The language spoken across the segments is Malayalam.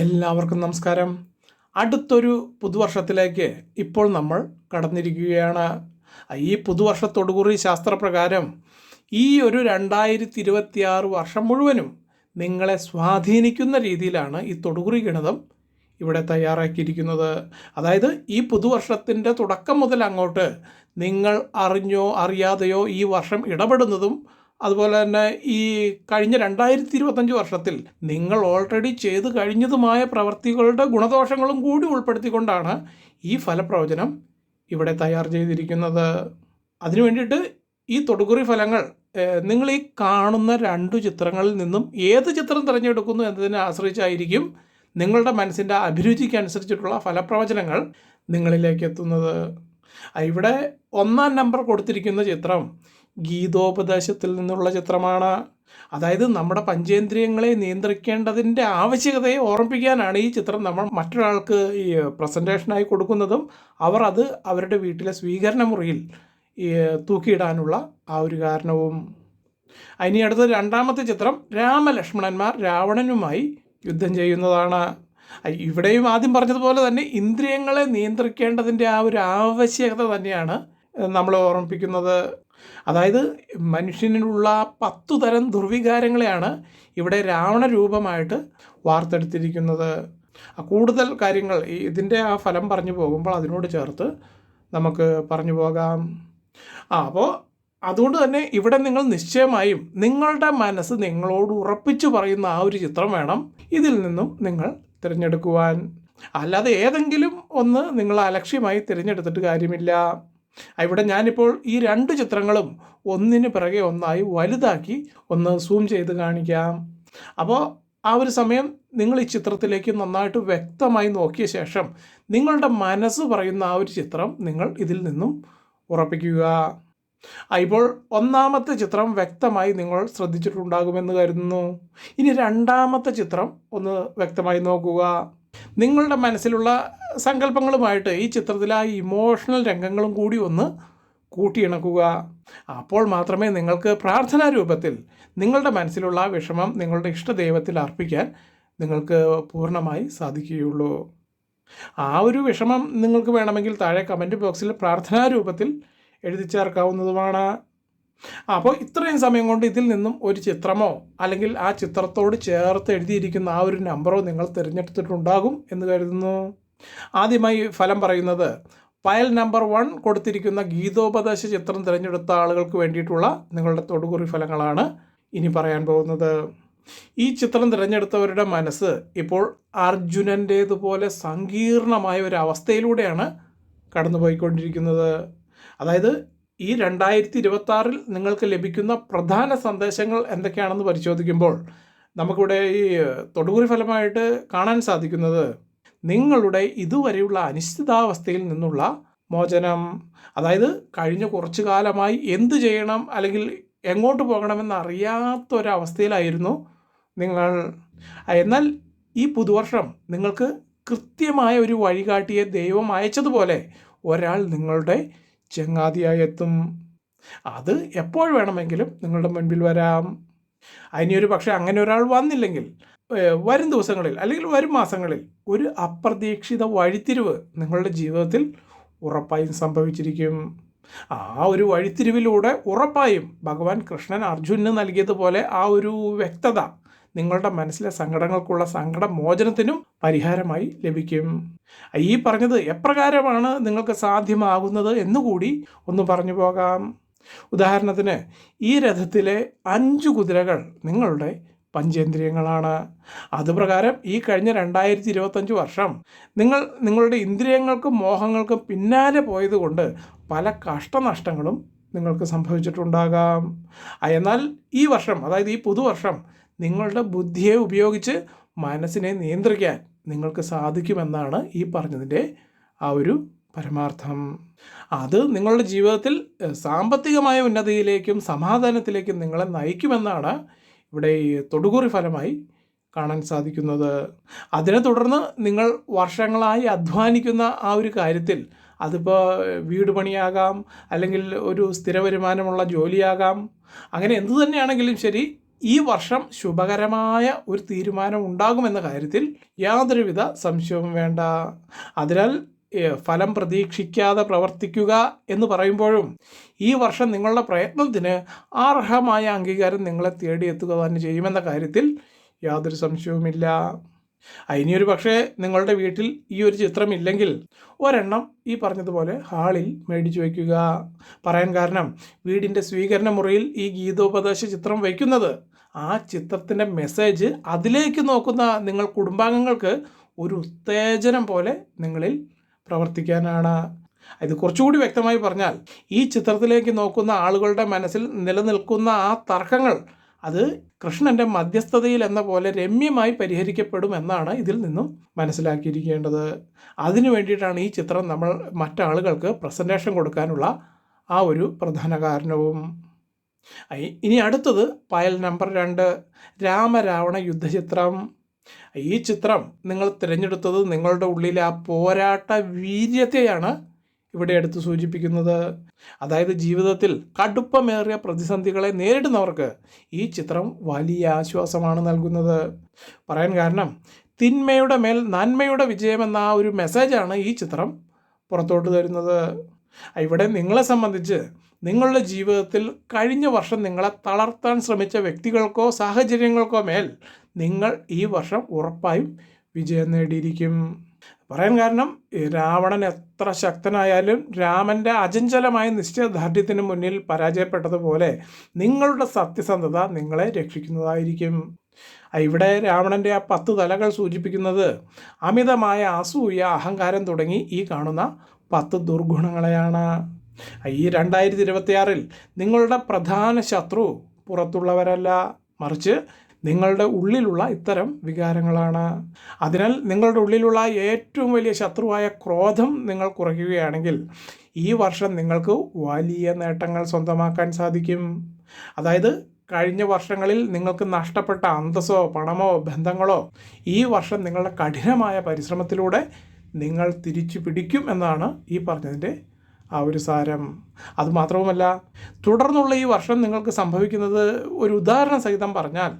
എല്ലാവർക്കും നമസ്കാരം. അടുത്തൊരു പുതുവർഷത്തിലേക്ക് ഇപ്പോൾ നമ്മൾ കടന്നിരിക്കുകയാണ്. ഈ പുതുവർഷത്തോടുകൂടി ശാസ്ത്രപ്രകാരം ഈ ഒരു രണ്ടായിരത്തി ഇരുപത്തിയാറ് വർഷം മുഴുവനും നിങ്ങളെ സ്വാധീനിക്കുന്ന രീതിയിലാണ് ഈ തൊടുകുറി ഗണിതം ഇവിടെ തയ്യാറാക്കിയിരിക്കുന്നത്. അതായത് ഈ പുതുവർഷത്തിന്റെ തുടക്കം മുതൽ അങ്ങോട്ട് നിങ്ങൾ അറിഞ്ഞോ അറിയാതെയോ ഈ വർഷം ഇടപെടുന്നതും അതുപോലെ തന്നെ ഈ കഴിഞ്ഞ രണ്ടായിരത്തി ഇരുപത്തഞ്ച് വർഷത്തിൽ നിങ്ങൾ ഓൾറെഡി ചെയ്തു കഴിഞ്ഞതുമായ പ്രവർത്തികളുടെ ഗുണദോഷങ്ങളും കൂടി ഉൾപ്പെടുത്തിക്കൊണ്ടാണ് ഈ ഫലപ്രവചനം ഇവിടെ തയ്യാർ ചെയ്തിരിക്കുന്നത്. അതിനു വേണ്ടിയിട്ട് ഈ തൊടുകുറി ഫലങ്ങൾ നിങ്ങൾ ഈ കാണുന്ന രണ്ടു ചിത്രങ്ങളിൽ നിന്നും ഏത് ചിത്രം തിരഞ്ഞെടുക്കുന്നു എന്നതിനെ ആശ്രയിച്ചായിരിക്കും നിങ്ങളുടെ മനസ്സിന്റെ അഭിരുചിക്ക് അനുസരിച്ചിട്ടുള്ള ഫലപ്രവചനങ്ങൾ നിങ്ങളിലേക്ക് എത്തുന്നത്. ഇവിടെ ഒന്നാം നമ്പർ കൊടുത്തിരിക്കുന്ന ചിത്രം ഗീതോപദേശത്തിൽ നിന്നുള്ള ചിത്രമാണ്. അതായത് നമ്മുടെ പഞ്ചേന്ദ്രിയങ്ങളെ നിയന്ത്രിക്കേണ്ടതിന്റെ ആവശ്യകതയെ ഓർമ്മിപ്പിക്കാനാണ് ഈ ചിത്രം നമ്മൾ മറ്റൊരാൾക്ക് ഈ പ്രസന്റേഷനായി കൊടുക്കുന്നതും അവർ അത് അവരുടെ വീട്ടിലെ സ്വീകരണ മുറിയിൽ തൂക്കിയിടാനുള്ള ആ ഒരു കാരണവും. ഇനി അടുത്ത രണ്ടാമത്തെ ചിത്രം രാമലക്ഷ്മണന്മാർ രാവണനുമായി യുദ്ധം ചെയ്യുന്നതാണ്. ഇവിടെയും ആദ്യം പറഞ്ഞതുപോലെ തന്നെ ഇന്ദ്രിയങ്ങളെ നിയന്ത്രിക്കേണ്ടതിന്റെ ആ ഒരു ആവശ്യകത തന്നെയാണ് നമ്മൾ ഓർമ്മിപ്പിക്കുന്നത്. അതായത് മനുഷ്യനിലുള്ള പത്തു തരം ദുർവികാരങ്ങളെയാണ് ഇവിടെ രാവണ രൂപമായിട്ട് വാർത്തെടുത്തിരിക്കുന്നത് കൂടുതൽ കാര്യങ്ങൾ ഇതിന്റെ ആ ഫലം പറഞ്ഞു പോകുമ്പോൾ അതിനോട് ചേർത്ത് നമുക്ക് പറഞ്ഞു പോകാം. ആ അപ്പോൾ അതുകൊണ്ട് തന്നെ ഇവിടെ നിങ്ങൾ നിശ്ചയമായും നിങ്ങളുടെ മനസ്സ് നിങ്ങളോട് ഉറപ്പിച്ചു പറയുന്ന ആ ഒരു ചിത്രം വേണം. ഇതിൽ നിന്നും നിങ്ങൾ തിരഞ്ഞെടുക്കുവാൻ. അല്ലാതെ ഏതെങ്കിലും ഒന്ന് നിങ്ങൾ അലക്ഷ്യമായി തിരഞ്ഞെടുത്തിട്ട് കാര്യമില്ല. ഇവിടെ ഞാനിപ്പോൾ ഈ രണ്ട് ചിത്രങ്ങളും ഒന്നിന് പിറകെ ഒന്നായി വലുതാക്കി ഒന്ന് സൂം ചെയ്ത് കാണിക്കാം. അപ്പോൾ ആ ഒരു സമയം നിങ്ങൾ ഈ ചിത്രത്തിലേക്ക് നന്നായിട്ട് വ്യക്തമായി നോക്കിയ ശേഷം നിങ്ങളുടെ മനസ്സ് പറയുന്ന ആ ഒരു ചിത്രം നിങ്ങൾ ഇതിൽ നിന്നും ഉറപ്പിക്കുക. ഇപ്പോൾ ഒന്നാമത്തെ ചിത്രം വ്യക്തമായി നിങ്ങൾ ശ്രദ്ധിച്ചിട്ടുണ്ടാകുമെന്ന് കരുതുന്നു. ഇനി രണ്ടാമത്തെ ചിത്രം ഒന്ന് വ്യക്തമായി നോക്കുക. നിങ്ങളുടെ മനസ്സിലുള്ള സങ്കല്പങ്ങളുമായിട്ട് ഈ ചിത്രത്തിലെ ആ ഇമോഷണൽ രംഗങ്ങളും കൂടി ഒന്ന് കൂട്ടിയിണക്കുക. അപ്പോൾ മാത്രമേ നിങ്ങൾക്ക് പ്രാർത്ഥനാ രൂപത്തിൽ നിങ്ങളുടെ മനസ്സിലുള്ള വിഷമം നിങ്ങളുടെ ഇഷ്ടദൈവത്തിൽ അർപ്പിക്കാൻ നിങ്ങൾക്ക് പൂർണമായി സാധിക്കുകയുള്ളൂ. ആ ഒരു വിഷമം നിങ്ങൾക്ക് വേണമെങ്കിൽ താഴെ കമന്റ് ബോക്സിൽ പ്രാർത്ഥനാ രൂപത്തിൽ എഴുതി ചേർക്കാവുന്നതുമാണ്. അപ്പോൾ ഇത്രയും സമയം കൊണ്ട് ഇതിൽ നിന്നും ഒരു ചിത്രമോ അല്ലെങ്കിൽ ആ ചിത്രത്തോട് ചേർത്ത് എഴുതിയിരിക്കുന്ന ആ ഒരു നമ്പറോ നിങ്ങൾ തിരഞ്ഞെടുത്തിട്ടുണ്ടാകും എന്ന് കരുതുന്നു. ആദ്യമായി ഫലം പറയുന്നത് ഫയൽ നമ്പർ വൺ കൊടുത്തിരിക്കുന്ന ഗീതോപദേശ ചിത്രം തിരഞ്ഞെടുത്ത ആളുകൾക്ക് വേണ്ടിയിട്ടുള്ള നിങ്ങളുടെ തൊടുകുറി ഫലങ്ങളാണ് ഇനി പറയാൻ പോകുന്നത്. ഈ ചിത്രം തിരഞ്ഞെടുത്തവരുടെ മനസ്സ് ഇപ്പോൾ അർജുനന്റേതുപോലെ സങ്കീർണമായ ഒരു അവസ്ഥയിലൂടെയാണ് കടന്നുപോയിക്കൊണ്ടിരിക്കുന്നത്. അതായത് ഈ രണ്ടായിരത്തി ഇരുപത്തി ആറിൽ നിങ്ങൾക്ക് ലഭിക്കുന്ന പ്രധാന സന്ദേശങ്ങൾ എന്തൊക്കെയാണെന്ന് പരിശോധിക്കുമ്പോൾ നമുക്കിവിടെ ഈ തൊടുകുറി ഫലമായിട്ട് കാണാൻ സാധിക്കുന്നത് നിങ്ങളുടെ ഇതുവരെയുള്ള അനിശ്ചിതാവസ്ഥയിൽ നിന്നുള്ള മോചനം. അതായത് കഴിഞ്ഞ കുറച്ചു കാലമായി എന്ത് ചെയ്യണം അല്ലെങ്കിൽ എങ്ങോട്ട് പോകണമെന്ന് അറിയാത്തൊരവസ്ഥയിലായിരുന്നു നിങ്ങൾ. എന്നാൽ ഈ പുതുവർഷം നിങ്ങൾക്ക് കൃത്യമായ ഒരു വഴികാട്ടിയെ ദൈവം അയച്ചതുപോലെ ഒരാൾ നിങ്ങളുടെ ചങ്ങാതിയായി എത്തും അത് എപ്പോൾ വേണമെങ്കിലും നിങ്ങളുടെ മുൻപിൽ വരാം. അതിനൊരു പക്ഷേ അങ്ങനെ ഒരാൾ വന്നില്ലെങ്കിൽ വരും ദിവസങ്ങളിൽ അല്ലെങ്കിൽ വരും മാസങ്ങളിൽ ഒരു അപ്രതീക്ഷിത വഴിത്തിരിവ് നിങ്ങളുടെ ജീവിതത്തിൽ ഉറപ്പായും സംഭവിച്ചിരിക്കും. ആ ഒരു വഴിത്തിരിവിലൂടെ ഉറപ്പായും ഭഗവാൻ കൃഷ്ണൻ അർജുനന് നൽകിയതുപോലെ ആ ഒരു വ്യക്തത നിങ്ങളുടെ മനസ്സിലെ സങ്കടങ്ങൾക്കുള്ള സങ്കട മോചനത്തിനും പരിഹാരമായി ലഭിക്കും. ഈ പറഞ്ഞത് എപ്രകാരമാണ് നിങ്ങൾക്ക് സാധ്യമാകുന്നത് എന്നുകൂടി ഒന്ന് പറഞ്ഞു പോകാം. ഉദാഹരണത്തിന് ഈ രഥത്തിലെ അഞ്ച് കുതിരകൾ നിങ്ങളുടെ പഞ്ചേന്ദ്രിയങ്ങളാണ്. അതുപ്രകാരം ഈ കഴിഞ്ഞ രണ്ടായിരത്തി ഇരുപത്തഞ്ച് വർഷം നിങ്ങൾ നിങ്ങളുടെ ഇന്ദ്രിയങ്ങൾക്കും മോഹങ്ങൾക്കും പിന്നാലെ പോയതുകൊണ്ട് പല കഷ്ടനഷ്ടങ്ങളും നിങ്ങൾക്ക് സംഭവിച്ചിട്ടുണ്ടാകാം. എന്നാൽ ഈ വർഷം അതായത് ഈ പുതുവർഷം നിങ്ങളുടെ ബുദ്ധിയെ ഉപയോഗിച്ച് മനസ്സിനെ നിയന്ത്രിക്കാൻ നിങ്ങൾക്ക് സാധിക്കുമെന്നാണ് ഈ പറഞ്ഞതിന്റെ ആ ഒരു പരമാർത്ഥം. അത് നിങ്ങളുടെ ജീവിതത്തിൽ സാമ്പത്തികമായ ഉന്നതിയിലേക്കും സമാധാനത്തിലേക്കും നിങ്ങളെ നയിക്കുമെന്നാണ് ഇവിടെ ഈ തൊടുകുറി ഫലമായി കാണാൻ സാധിക്കുന്നത്. അതിനെ തുടർന്ന് നിങ്ങൾ വർഷങ്ങളായി അധ്വാനിക്കുന്ന ആ ഒരു കാര്യത്തിൽ അതിപ്പോൾ വീട് പണിയാകാം അല്ലെങ്കിൽ ഒരു സ്ഥിര വരുമാനമുള്ള ജോലിയാകാം അങ്ങനെ എന്തു തന്നെയാണെങ്കിലും ശരി ഈ വർഷം ശുഭകരമായ ഒരു തീരുമാനം ഉണ്ടാകുമെന്ന കാര്യത്തിൽ യാതൊരുവിധ സംശയവും വേണ്ട. അതിനാൽ ഫലം പ്രതീക്ഷിക്കാതെ പ്രവർത്തിക്കുക എന്ന് പറയുമ്പോഴും ഈ വർഷം നിങ്ങളുടെ പ്രയത്നത്തിന് അർഹമായ അംഗീകാരം നിങ്ങളെ തേടിയെത്തുക തന്നെ ചെയ്യുമെന്ന കാര്യത്തിൽ യാതൊരു സംശയവുമില്ല. ഇനിയൊരു പക്ഷേ നിങ്ങളുടെ വീട്ടിൽ ഈ ഒരു ചിത്രം ഇല്ലെങ്കിൽ ഒരെണ്ണം ഈ പറഞ്ഞതുപോലെ ഹാളിൽ മേടിച്ചു വയ്ക്കുക. പറയാൻ കാരണം വീടിന്റെ സ്വീകരണ മുറിയിൽ ഈ ഗീതോപദേശ ചിത്രം വയ്ക്കുന്നത്. ആ ചിത്രത്തിന്റെ മെസ്സേജ് അതിലേക്ക് നോക്കുന്ന നിങ്ങൾ കുടുംബാംഗങ്ങൾക്ക് ഒരു ഉത്തേജനം പോലെ നിങ്ങളിൽ പ്രവർത്തിക്കാനാണ്. ഇത് കുറച്ചുകൂടി വ്യക്തമായി പറഞ്ഞാൽ ഈ ചിത്രത്തിലേക്ക് നോക്കുന്ന ആളുകളുടെ മനസ്സിൽ നിലനിൽക്കുന്ന ആ തർക്കങ്ങൾ അത് കൃഷ്ണന്റെ മധ്യസ്ഥതയിൽ എന്ന പോലെ രമ്യമായി പരിഹരിക്കപ്പെടും എന്നാണ് ഇതിൽ നിന്നും മനസ്സിലാക്കിയിരിക്കേണ്ടത്. അതിനു വേണ്ടിയിട്ടാണ് ഈ ചിത്രം നമ്മൾ മറ്റാളുകൾക്ക് പ്രസന്റേഷൻ കൊടുക്കാനുള്ള ആ ഒരു പ്രധാന കാരണവും. ഇനി അടുത്തത് പയൽ നമ്പർ രണ്ട് രാമരാവണ യുദ്ധചിത്രം. ഈ ചിത്രം നിങ്ങൾ തിരഞ്ഞെടുത്തത് നിങ്ങളുടെ ഉള്ളിലെ ആ പോരാട്ട വീര്യത്തെയാണ് ഇവിടെ എടുത്ത് സൂചിപ്പിക്കുന്നത്. അതായത് ജീവിതത്തിൽ കടുപ്പമേറിയ പ്രതിസന്ധികളെ നേരിടുന്നവർക്ക് ഈ ചിത്രം വലിയ ആശ്വാസമാണ് നൽകുന്നത്. പറയാൻ കാരണം തിന്മയുടെ മേൽ നന്മയുടെ വിജയമെന്ന ആ ഒരു മെസ്സേജാണ് ഈ ചിത്രം പുറത്തോട്ട് തരുന്നത്. ഇവിടെ നിങ്ങളെ സംബന്ധിച്ച് നിങ്ങളുടെ ജീവിതത്തിൽ കഴിഞ്ഞ വർഷം നിങ്ങളെ തളർത്താൻ ശ്രമിച്ച വ്യക്തികൾക്കോ സാഹചര്യങ്ങൾക്കോ മേൽ നിങ്ങൾ ഈ വർഷം ഉറപ്പായും വിജയം നേടിയിരിക്കും. പറയാൻ കാരണം രാവണൻ എത്ര ശക്തനായാലും രാമന്റെ അചഞ്ചലമായ നിശ്ചയദാർഢ്യത്തിന് മുന്നിൽ പരാജയപ്പെട്ടതുപോലെ നിങ്ങളുടെ സത്യസന്ധത നിങ്ങളെ രക്ഷിക്കുന്നതായിരിക്കും. ഇവിടെ രാവണന്റെ ആ പത്ത് തലകൾ സൂചിപ്പിക്കുന്നത് അമിതമായ അസൂയ അഹങ്കാരം തുടങ്ങി ഈ കാണുന്ന പത്ത് ദുർഗുണങ്ങളെയാണ്. ഈ രണ്ടായിരത്തി ഇരുപത്തിയാറിൽ നിങ്ങളുടെ പ്രധാന ശത്രു പുറത്തുള്ളവരല്ല. മറിച്ച് നിങ്ങളുടെ ഉള്ളിലുള്ള ഇത്തരം വികാരങ്ങളാണ്. അതിനാൽ നിങ്ങളുടെ ഉള്ളിലുള്ള ഏറ്റവും വലിയ ശത്രുവായ ക്രോധം നിങ്ങൾ കുറയ്ക്കുകയാണെങ്കിൽ ഈ വർഷം നിങ്ങൾക്ക് വലിയ നേട്ടങ്ങൾ സ്വന്തമാക്കാൻ സാധിക്കും. അതായത് കഴിഞ്ഞ വർഷങ്ങളിൽ നിങ്ങൾക്ക് നഷ്ടപ്പെട്ട അന്തസ്സോ പണമോ ബന്ധങ്ങളോ ഈ വർഷം നിങ്ങളുടെ കഠിനമായ പരിശ്രമത്തിലൂടെ നിങ്ങൾ തിരിച്ചു പിടിക്കും എന്നാണ് ഈ പറഞ്ഞതിന്റെ ആ ഒരു സാരം. അതുമാത്രവുമല്ല തുടർന്നുള്ള ഈ വർഷം നിങ്ങൾക്ക് സംഭവിക്കുന്നത് ഒരു ഉദാഹരണ സഹിതം പറഞ്ഞാൽ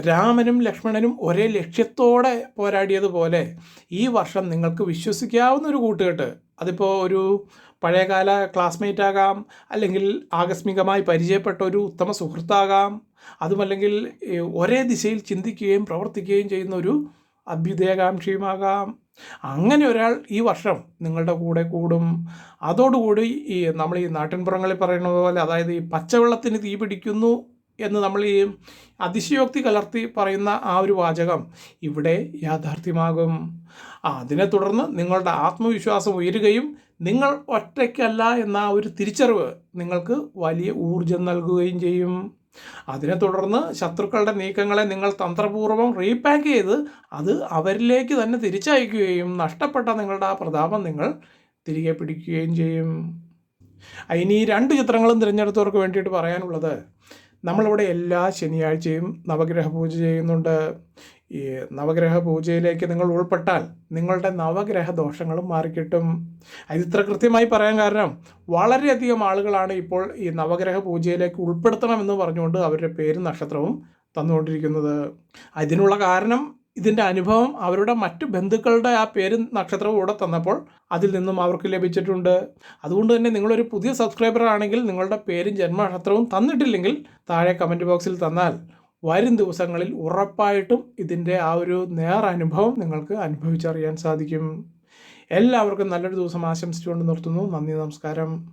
രാമനും ലക്ഷ്മണനും ഒരേ ലക്ഷ്യത്തോടെ പോരാടിയതുപോലെ ഈ വർഷം നിങ്ങൾക്ക് വിശ്വസിക്കാവുന്ന ഒരു കൂട്ടുകെട്ട് അതിപ്പോൾ ഒരു പഴയകാല ക്ലാസ്മേറ്റ് ആകാം അല്ലെങ്കിൽ ആകസ്മികമായി പരിചയപ്പെട്ട ഒരു ഉത്തമ സുഹൃത്താകാം അതുമല്ലെങ്കിൽ ഒരേ ദിശയിൽ ചിന്തിക്കുകയും പ്രവർത്തിക്കുകയും ചെയ്യുന്ന ഒരു അഭ്യുദയകാംക്ഷിയുമാകാം. അങ്ങനെ ഒരാൾ ഈ വർഷം നിങ്ങളുടെ കൂടെ കൂടും. അതോടുകൂടി ഈ നമ്മൾ ഈ നാട്ടിൻപുറങ്ങളിൽ പറയുന്നത് പോലെ അതായത് ഈ പച്ചവെള്ളത്തിന് തീ പിടിക്കുന്നു എന്ന് നമ്മൾ ഈ അതിശയോക്തി കലർത്തി പറയുന്ന ആ ഒരു വാചകം ഇവിടെ യാഥാർത്ഥ്യമാകും. അതിനെ തുടർന്ന് നിങ്ങളുടെ ആത്മവിശ്വാസം ഉയരുകയും നിങ്ങൾ ഒറ്റയ്ക്കല്ല എന്ന ആ ഒരു തിരിച്ചറിവ് നിങ്ങൾക്ക് വലിയ ഊർജം നൽകുകയും ചെയ്യും. അതിനെ തുടർന്ന് ശത്രുക്കളുടെ നീക്കങ്ങളെ നിങ്ങൾ തന്ത്രപൂർവം റീപാക്ക് ചെയ്ത് അത് അവരിലേക്ക് തന്നെ തിരിച്ചയക്കുകയും നഷ്ടപ്പെട്ട നിങ്ങളുടെ ആ പ്രതാപം നിങ്ങൾ തിരികെ പിടിക്കുകയും ചെയ്യും. ഇനി ഈ രണ്ട് ചിത്രങ്ങളും തിരഞ്ഞെടുത്തവർക്ക് വേണ്ടിയിട്ട് പറയാനുള്ളത് നമ്മളിവിടെ എല്ലാ ശനിയാഴ്ചയും നവഗ്രഹ പൂജ ചെയ്യുന്നുണ്ട്. ഈ നവഗ്രഹ പൂജയിലേക്ക് നിങ്ങൾ ഉൾപ്പെട്ടാൽ നിങ്ങളുടെ നവഗ്രഹ ദോഷങ്ങളും മാറിക്കിട്ടും. അത് ഇത്ര കൃത്യമായി പറയാൻ കാരണം വളരെയധികം ആളുകളാണ് ഇപ്പോൾ ഈ നവഗ്രഹ പൂജയിലേക്ക് ഉൾപ്പെടുത്തണമെന്ന് പറഞ്ഞുകൊണ്ട് അവരുടെ പേരും നക്ഷത്രവും തന്നുകൊണ്ടിരിക്കുന്നത്. അതിനുള്ള കാരണം ഇതിന്റെ അനുഭവം അവരുടെ മറ്റു ബന്ധുക്കളുടെ ആ പേരും നക്ഷത്രവും കൂടെ തന്നപ്പോൾ അതിൽ നിന്നും അവർക്ക് ലഭിച്ചിട്ടുണ്ട്. അതുകൊണ്ട് തന്നെ നിങ്ങളൊരു പുതിയ സബ്സ്ക്രൈബർ ആണെങ്കിൽ നിങ്ങളുടെ പേരും ജന്മനക്ഷത്രവും തന്നിട്ടില്ലെങ്കിൽ താഴെ കമന്റ് ബോക്സിൽ തന്നാൽ വരും ദിവസങ്ങളിൽ ഉറപ്പായിട്ടും ഇതിന്റെ ആ ഒരു നേർ അനുഭവം നിങ്ങൾക്ക് അനുഭവിച്ചറിയാൻ സാധിക്കും. എല്ലാവർക്കും നല്ലൊരു ദിവസം ആശംസിച്ചുകൊണ്ട് നിർത്തുന്നു. നന്ദി നമസ്കാരം.